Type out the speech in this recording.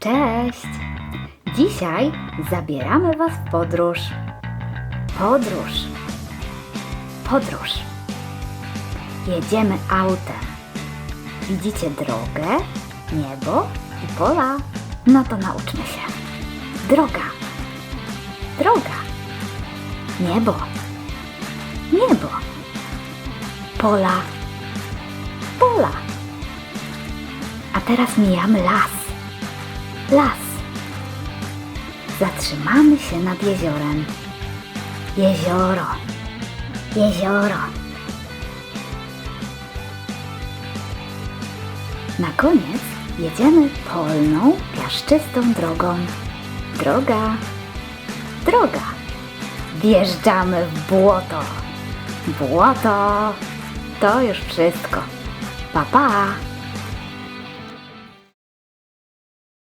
Cześć! Dzisiaj zabieramy Was w podróż. Podróż. Podróż. Jedziemy autem. Widzicie drogę, niebo i pola? No to nauczmy się. Droga. Droga. Niebo. Niebo. Pola. Pola. A teraz mijamy las. Las. Zatrzymamy się nad jeziorem. Jezioro. Jezioro. Na koniec jedziemy polną, piaszczystą drogą. Droga. Droga. Wjeżdżamy w błoto. Błoto. To już wszystko. Pa, pa.